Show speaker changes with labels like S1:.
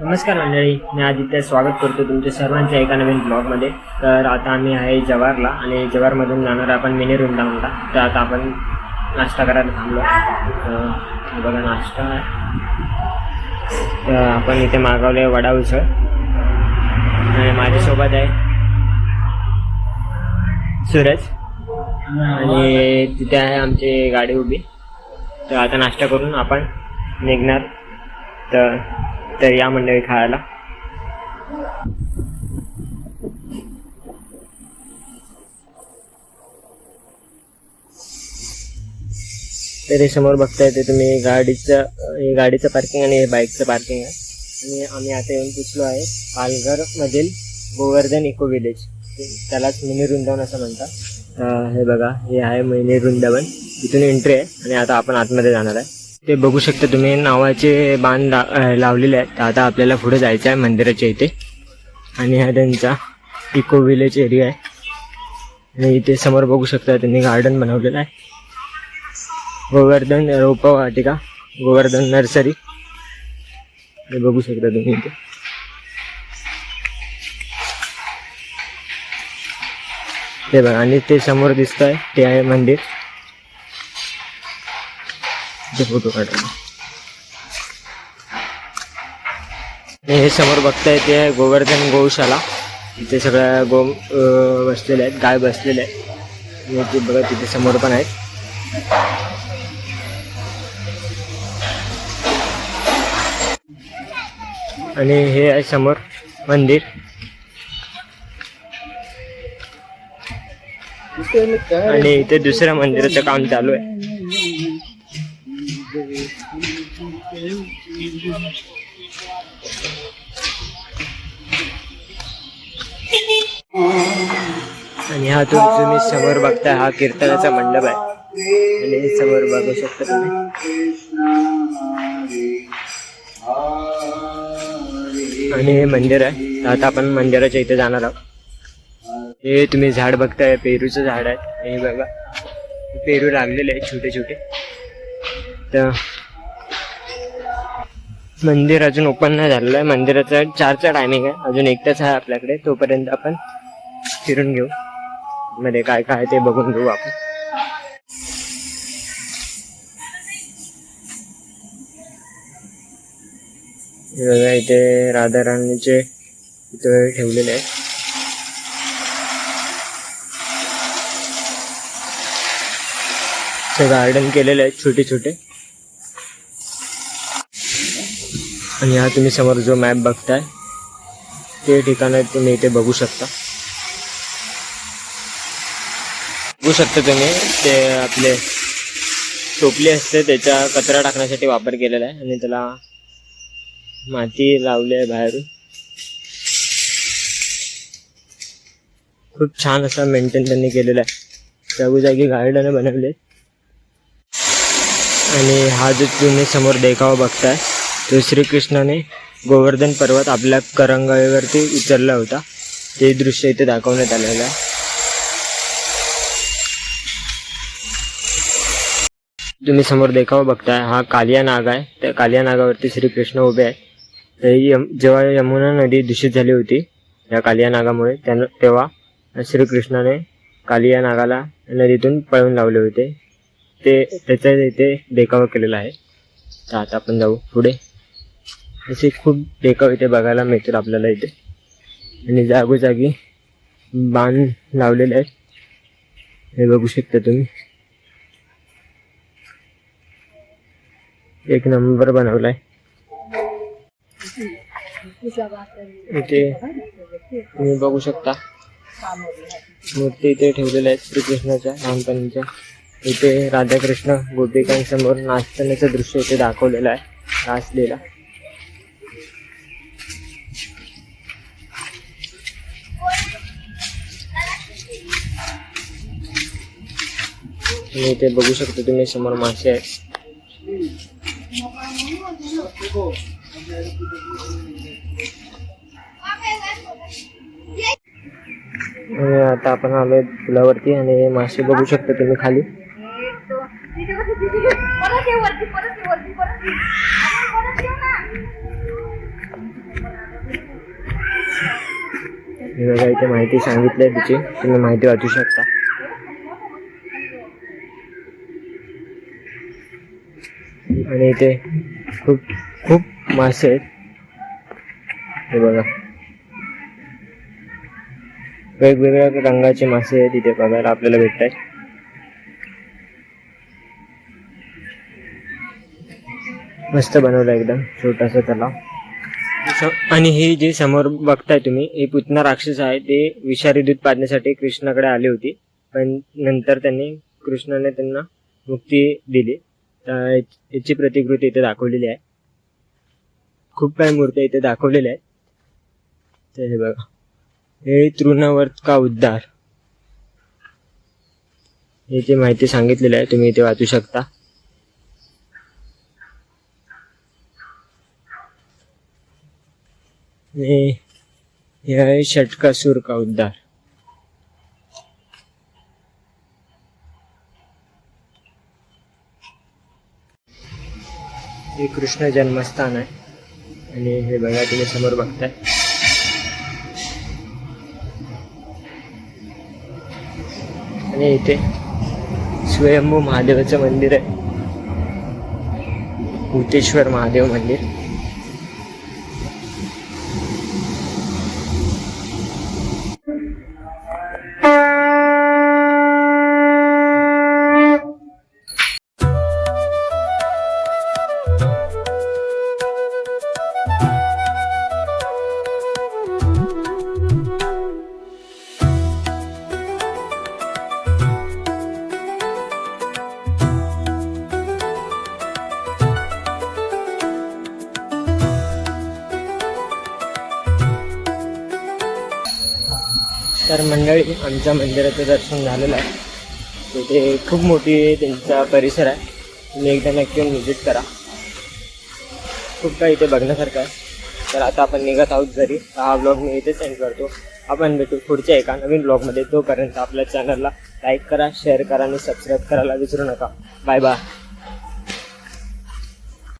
S1: नमस्कार मंडळी मी आदित्य स्वागत करतो तुमच्या सर्वांच्या एका नवीन ब्लॉगमध्ये. तर आता आम्ही आहे जवारला आणि जवारमधून जाणार आपण मिनी वृंदावनला. तर आता आपण नाश्ता करायला थांबलो. तर बघा नाश्ता. तर आपण इथे मागवले वडा उसळ. आणि माझ्यासोबत आहे सूरज. आणि तिथे आहे आमची गाडी उभी. तर आता नाश्ता करून आपण निघणार. तर तर या मंडळी खायला. तर हे समोर बघताय ते तुम्ही गाडीचं हे गाडीचं पार्किंग आणि हे बाईकचं पार्किंग आहे. आणि आम्ही आता येऊन पोचलो आहे पालघर मधील गोवर्धन इको विलेज त्यालाच मिनी वृंदावन असं म्हणतात. हे बघा हे आहे मिनी वृंदावन इथून एंट्री आहे आणि आता आपण आतमध्ये जाणार आहे. ते बघू शकता तुम्ही. नावाचे बाण ला लावलेले आहेत. आता आपल्याला पुढे जायचं आहे मंदिराच्या इथे. आणि हा त्यांचा इको विलेज एरिया आहे. आणि इथे समोर बघू शकता त्यांनी गार्डन बनवलेलं आहे. गोवर्धन रोपवाटिका गोवर्धन नर्सरी. हे बघू शकता तुम्ही इथे. ते बघा आणि ते समोर दिसत आहे ते आहे मंदिर. ते फोटो काढा हे समोर बघताय ते आहे गोवर्धन गौशाला. इथे सगळ्या गो बसलेल्या आहेत गाय बसलेल्या आहेत. ते बघा तिथे समोर पण आहेत. आणि हे आहे समोर मंदिर. आणि इथे दुसऱ्या मंदिराचं काम चालू आहे. आणि हा तो तुम्ही समोर बघताय हा कीर्तनाचा मंडप आहे. आणि हे समोर बघू शकता तुम्ही. आणि हे मंदिर आहे. आता आपण मंदिराच्या इथे जाणार आहोत. हे तुम्ही झाड बघताय पेरूचं झाड आहे. हे बघा. पेरू लागलेले आहे छोटे छोटे तर मंदिर अजून ओपन नाही झालेलं. आहे मंदिराचं चारचा टायमिंग आहे. अजून एकटाच आहे आपल्याकडे. तोपर्यंत आपण फिरून घेऊ. मध्ये काय काय ते बघून घेऊ आपण. बघा इथे राधाराणीचे इथे ठेवलेले आहेत गार्डन केलेले आहेत छोटे छोटे आणि हा तुम्ही समोर जो मॅप बघताय ते ठिकाण तुम्ही इथे बघू शकता. बघू शकता तुम्ही ते आपले टोपली असते त्याच्या कचरा टाकण्यासाठी वापर केलेला आहे आणि त्याला माती लावली आहे बाहेरून. खूप छान असा मेंटेन त्यांनी केलेला आहे. जागोजागी गार्डन बनवले. आणि हा जो तुम्ही समोर देखावा बघताय तो श्रीकृष्णाने गोवर्धन पर्वत आपल्या करंगावरती उचलला होता ते दृश्य इथे दाखवण्यात आलेलं आहे. तुम्ही समोर देखावा बघताय हा कालिया नाग आहे. त्या कालिया नागावरती श्रीकृष्ण उभे आहेत. तर यम जेव्हा यमुना नदी दूषित झाली होती या कालिया नागामुळे त्यानं तेव्हा श्रीकृष्णाने कालिया नागाला नदीतून पळून लावले होते. ते त्याचा इथे देखावा केलेला आहे. तर आता आपण जाऊ पुढे. असे खूप देखाव इथे बघायला मिळतील आपल्याला इथे. आणि जागोजागी बाण लावलेले आहेत. हे बघू शकता तुम्ही. एक नंबर बनवलाय. इथे तुम्ही बघू शकता. मूर्ती इथे ठेवलेल्या आहेत श्रीकृष्णाच्या लहानपणीच्या. इथे राधाकृष्ण गोपिकांसमोर नाचतानाचं दृश्य इथे दाखवलेलं आहे. नाचलेला. आणि इथे बघू शकता तुम्ही समोर मासे आहेत. आता आपण आलोय पुलावरती आणि हे मासे बघू शकता तुम्ही खाली. इथे माहिती सांगितली आहे तिची तुम्ही माहिती वाचू शकता. आणि इथे खूप खूप मासे आहेत. हे बघा. वेगवेगळ्या रंगाचे मासे आहेत इथे बघायला आपल्याला भेटत आहेत मस्त बनवलं एकदम छोटासा तलाव. आणि ही जी समोर बघताय तुम्ही ही पुतना राक्षस आहे ते विषारी दूध पाजण्यासाठी कृष्णाकडे आली होती. पण नंतर त्यांनी कृष्णाने त्यांना मुक्ती दिली. याची प्रतिकृती इथे दाखवलेली आहे. खूप काही मूर्त्या इथे दाखवलेल्या आहेत. तर हे बघा. हे तृणावर्त का उद्धार? याची माहिती सांगितलेली आहे तुम्ही इथे वाचू शकता. हे षटकासूर का उद्धार? हे कृष्ण जन्मस्थान आहे. आणि हे बघा तुम्ही समोर बघताय. आणि इथे स्वयंभू महादेवाचं मंदिर आहे. भूतेश्वर महादेव मंदिर. तर मंडळी आमच्या मंदिराचं दर्शन झालेलं आहे. तिथे खूप मोठी त्यांचा परिसर आहे. तुम्ही एकदा नक्की येऊन व्हिजिट करा. खूप काही इथे बघण्यासारखं आहे. तर आता आपण निघत आहोत घरी. हा ब्लॉग मी इथेच सेंड करतो. आपण भेटू पुढच्या एका नवीन ब्लॉगमध्ये तोपर्यंत आपल्या चॅनलला लाईक करा शेअर करा आणि सबस्क्राईब करायला विसरू नका. Bye bye